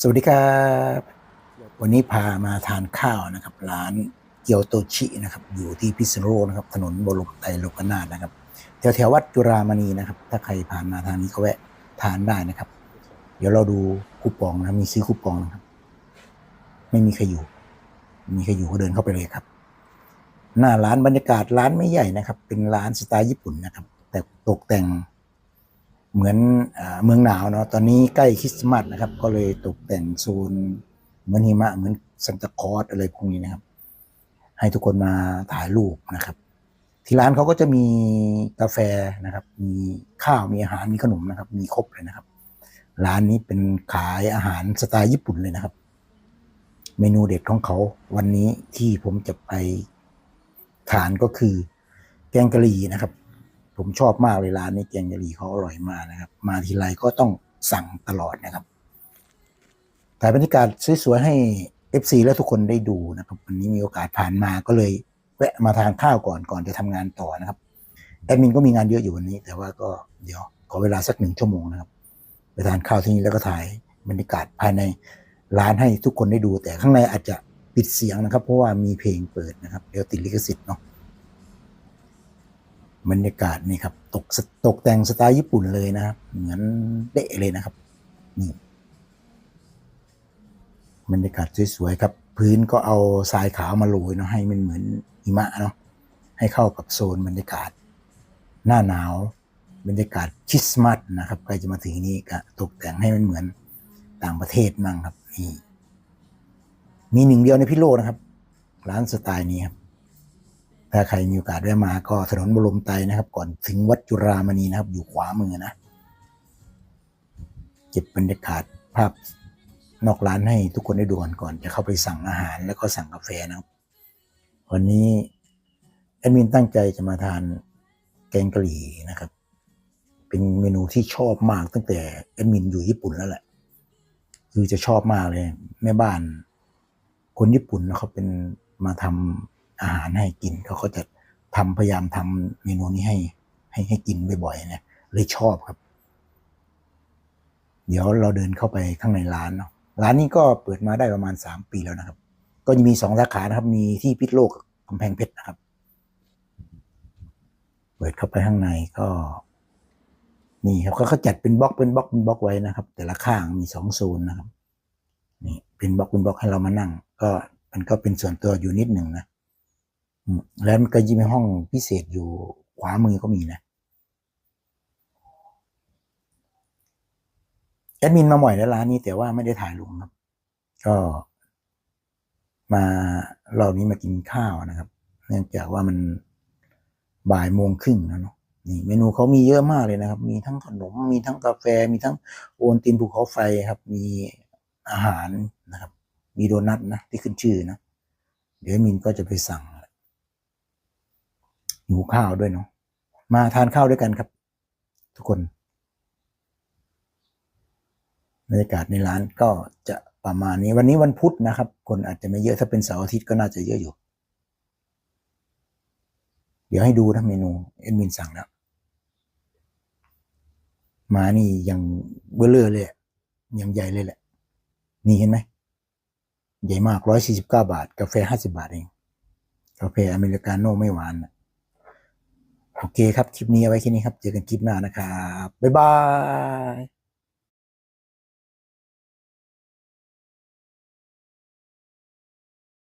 สวัสดีครับ วันนี้พามาทานข้าวนะครับ ร้านเกียวโตชินะครับ อยู่ที่พิษณุโลกนะครับ ถนนบรมไตรโลกนาถนะครับ แถวแถววัดจุฬามณีนะครับ ถ้าใครผ่านมาทางนี้ก็แวะทานได้นะครับ เดี๋ยวเราดูคูปองนะมีซื้อคูปองนะครับ ไม่มีใครอยู่ มีใครอยู่ก็เดินเข้าไปเลยครับ หน้าร้านบรรยากาศร้านไม่ใหญ่นะครับ เป็นร้านสไตล์ญี่ปุ่นนะครับ แต่ตกแต่ง เหมือนอเมืองหนาวเนาะตอนนี้ใกล้คริสต์มาสนะครับ ก็เลยตกแต่งโซนเหมือนหิมะเหมือนซันตาคลอสอะไรพวกนี้นะครับ ให้ทุกคนมาถ่ายรูปนะครับ ที่ร้านเขาก็จะมีกาแฟนะครับ มีข้าวมีอาหารมีขนมนะครับ มีครบเลยนะครับ ร้านนี้เป็นขายอาหารสไตล์ญี่ปุ่นเลยนะครับ เมนูเด็ดของเขาวันนี้ที่ผมจะไปทานก็คือแกงกะหรี่นะครับ ผมชอบมากเลยร้านนี้แกงกะหรี่เขาอร่อยมากนะครับ มาทีไรก็ต้องสั่งตลอดนะครับถ่ายบรรยากาศสวยๆให้ FC และทุกคนได้ดูนะครับ วันนี้มีโอกาสผ่านมาก็เลยแวะมาทานข้าวก่อนก่อนจะทำงานต่อนะครับแอดมินก็มีงานเยอะอยู่วันนี้ แต่ว่าก็เดี๋ยวขอเวลาสักหนึ่งชั่วโมงนะครับไปทานข้าวที่นี่แล้วก็ถ่ายบรรยากาศภายในร้านให้ทุกคนได้ดู แต่ข้างในอาจจะปิดเสียงนะครับ เพราะว่ามีเพลงเปิดนะครับเดี๋ยวติดลิขสิทธิ์เนาะ บรรยากาศนี่ครับตกตกแต่งสไตล์ญี่ปุ่นเลยนะครับเหมือนเดะเลยนะครับนี่บรรยากาศสวยๆครับ พื้นก็เอาทรายขาวมาโรยเนาะให้มันเหมือนหิมะเนาะให้เข้ากับโซนบรรยากาศ หน้าหนาว บรรยากาศคริสต์มาสนะครับใกล้จะมาถึงนี้ก็ตกแต่งให้มันเหมือนต่างประเทศมั่งครับนี่มีหนึ่งเดียวในพิโลกนะครับ ร้านสไตล์นี้ครับ ถ้าใครมีโอกาสได้มาก็ถนนบรมไตนะครับ ก่อนถึงวัดจุฬามณีนะครับ อยู่ขวามือนะเก็บบรรยากาศภาพนอกร้านให้ทุกคนได้ดูก่อนก่อนจะเข้าไปสั่งอาหารแล้วก็สั่งกาแฟนะครับ วันนี้แอดมินตั้งใจจะมาทานแกงกะหรี่นะครับ เป็นเมนูที่ชอบมากตั้งแต่แอดมินอยู่ญี่ปุ่นแล้วแหละ คือจะชอบมากเลย แม่บ้านคนญี่ปุ่นนะเขาเป็นมาทำ อาหารให้กินเขาก็จะทำพยายามทำเมนูนี้ให้ให้ให้กินบ่อยๆนะเลยชอบครับ เดี๋ยวเราเดินเข้าไปข้างในร้านเนาะร้านนี้ก็เปิดมาได้ประมาณสามปีแล้วนะครับ ก็มีสองสาขานะครับ มีที่พิษโลกกำแพงเพชรนะครับ เปิดเข้าไปข้างในก็นี่ครับเขาเขาจัดเป็นบล็อกเป็นบล็อกเป็นบล็อกไว้นะครับ แต่ละข้างมีสองโซนนะครับ นี่เป็นบล็อกเป็นบล็อกให้เรามานั่ง ก็มันก็เป็นส่วนตัวอยู่นิดหนึ่งนะ แล้วมันก็ยิ่งมีห้องพิเศษอยู่ขวามือก็มีนะแอดมินมาบ่อยแล้วร้านนี้แต่ว่าไม่ได้ถ่ายลงครับ ก็มารอบนี้มากินข้าวนะครับ เนื่องจากว่ามันบ่ายโมงครึ่งแล้วเนาะนี่เมนูเขามีเยอะมากเลยนะครับ มีทั้งขนม มีทั้งกาแฟ มีทั้งโอนตินภูเขาไฟครับ มีอาหารนะครับ มีโดนัทนะที่ขึ้นชื่อนะ เดี๋ยวมินก็จะไปสั่ง หิวข้าวด้วยเนาะมาทานข้าวด้วยกันครับ ทุกคนบรรยากาศในร้านก็จะประมาณนี้วันนี้วันพุธนะครับ คนอาจจะไม่เยอะถ้าเป็นเสาร์อาทิตย์ก็น่าจะเยอะอยู่ เดี๋ยวให้ดูนะเมนูเอ็ดมินสั่งแล้วมานี่ยังเบลเลอร์เลยอะยังใหญ่เลยแหละ นี่เห็นไหมใหญ่มากร้อยสี่สิบเก้าบาท กาแฟห้าสิบาทเอง กาแฟอเมริกาโน่ไม่หวานนะ โอเคครับ คลิปนี้เอาไว้แค่นี้ครับ เจอกันคลิปหน้านะครับ บ๊ายบาย